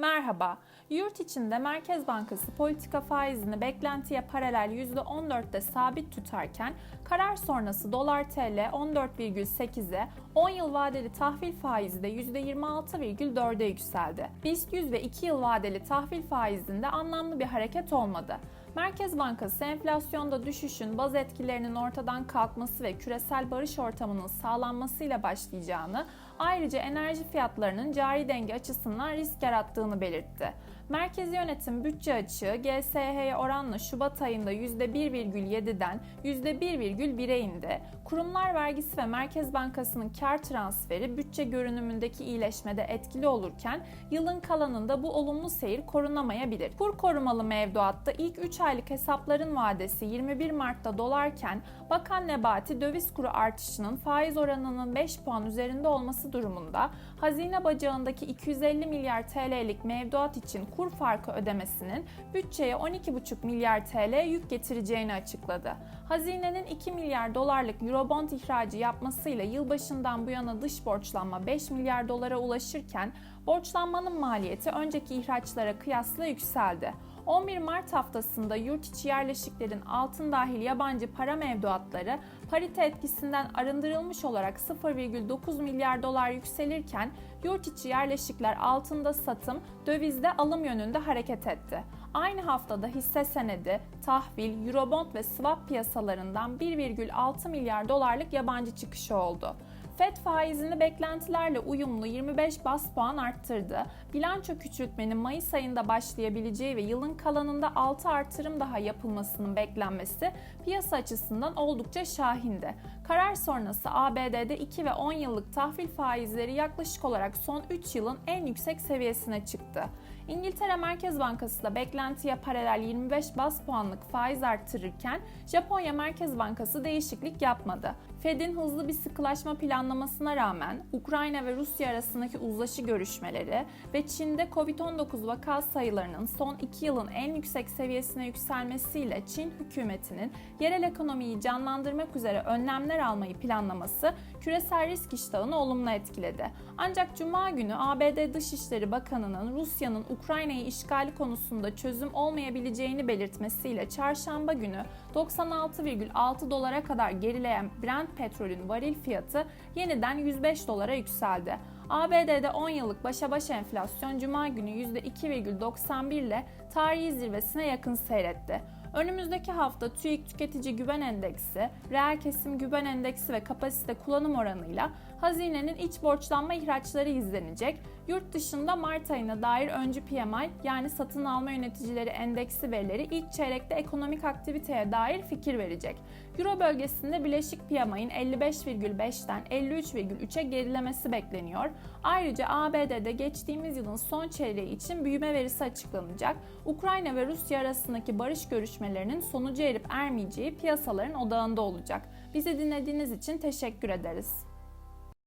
Merhaba. Yurt içinde Merkez Bankası politika faizini beklentiye paralel %14'te sabit tutarken karar sonrası dolar TL 14,8'e, 10 yıl vadeli tahvil faizi de %26,4'e yükseldi. BIST 100 ve 2 yıl vadeli tahvil faizinde anlamlı bir hareket olmadı. Merkez Bankası enflasyonda düşüşün baz etkilerinin ortadan kalkması ve küresel barış ortamının sağlanmasıyla başlayacağını, ayrıca enerji fiyatlarının cari denge açısından risk yarattığını belirtti. Merkezi yönetim bütçe açığı GSH'ye oranla Şubat ayında %1,7'den %1,1'e indi. Kurumlar vergisi ve Merkez Bankası'nın kar transferi bütçe görünümündeki iyileşmede etkili olurken yılın kalanında bu olumlu seyir korunamayabilir. Kur korumalı mevduatta ilk 3 aylık hesapların vadesi 21 Mart'ta dolarken Bakan Nebati döviz kuru artışının faiz oranının 5 puan üzerinde olması durumunda hazine bacağındaki 250 milyar TL'lik mevduat için kur farkı ödemesinin bütçeye 12,5 milyar TL yük getireceğini açıkladı. Hazinenin 2 milyar dolarlık Eurobond ihracı yapmasıyla yılbaşından bu yana dış borçlanma 5 milyar dolara ulaşırken borçlanmanın maliyeti önceki ihraçlara kıyasla yükseldi. 11 Mart haftasında yurt içi yerleşiklerin altın dahil yabancı para mevduatları parite etkisinden arındırılmış olarak 0,9 milyar dolar yükselirken yurt içi yerleşikler altında satım, dövizde alım yönünde hareket etti. Aynı haftada hisse senedi, tahvil, eurobond ve swap piyasalarından 1,6 milyar dolarlık yabancı çıkışı oldu. FED faizini beklentilerle uyumlu 25 bas puan arttırdı. Bilanço küçültmenin Mayıs ayında başlayabileceği ve yılın kalanında 6 artırım daha yapılmasının beklenmesi piyasa açısından oldukça şahindi. Karar sonrası ABD'de 2 ve 10 yıllık tahvil faizleri yaklaşık olarak son 3 yılın en yüksek seviyesine çıktı. İngiltere Merkez Bankası da beklentiye paralel 25 bas puanlık faiz arttırırken Japonya Merkez Bankası değişiklik yapmadı. Fed'in hızlı bir sıkılaşma planlamasına rağmen Ukrayna ve Rusya arasındaki uzlaşı görüşmeleri ve Çin'de Covid-19 vaka sayılarının son 2 yılın en yüksek seviyesine yükselmesiyle Çin hükümetinin yerel ekonomiyi canlandırmak üzere önlemler almayı planlaması küresel risk iştahını olumlu etkiledi. Ancak Cuma günü ABD Dışişleri Bakanı'nın Rusya'nın Ukrayna'yı işgali konusunda çözüm olmayabileceğini belirtmesiyle çarşamba günü 96,6 dolara kadar gerileyen Brent petrolün varil fiyatı yeniden 105 dolara yükseldi. ABD'de 10 yıllık başa baş enflasyon cuma günü %2,91 ile tarihi zirvesine yakın seyretti. Önümüzdeki hafta TÜİK Tüketici Güven Endeksi, reel kesim güven endeksi ve kapasite kullanım oranıyla hazinenin iç borçlanma ihraçları izlenecek. Yurt dışında Mart ayına dair öncü PMI yani satın alma yöneticileri endeksi verileri ilk çeyrekte ekonomik aktiviteye dair fikir verecek. Euro bölgesinde bileşik PMI'nin 55,5'ten 53,3'e gerilemesi bekleniyor. Ayrıca ABD'de geçtiğimiz yılın son çeyreği için büyüme verisi açıklanacak. Ukrayna ve Rusya arasındaki barış görüşmelerinin sonucu erip ermeyeceği piyasaların odağında olacak. Bizi dinlediğiniz için teşekkür ederiz.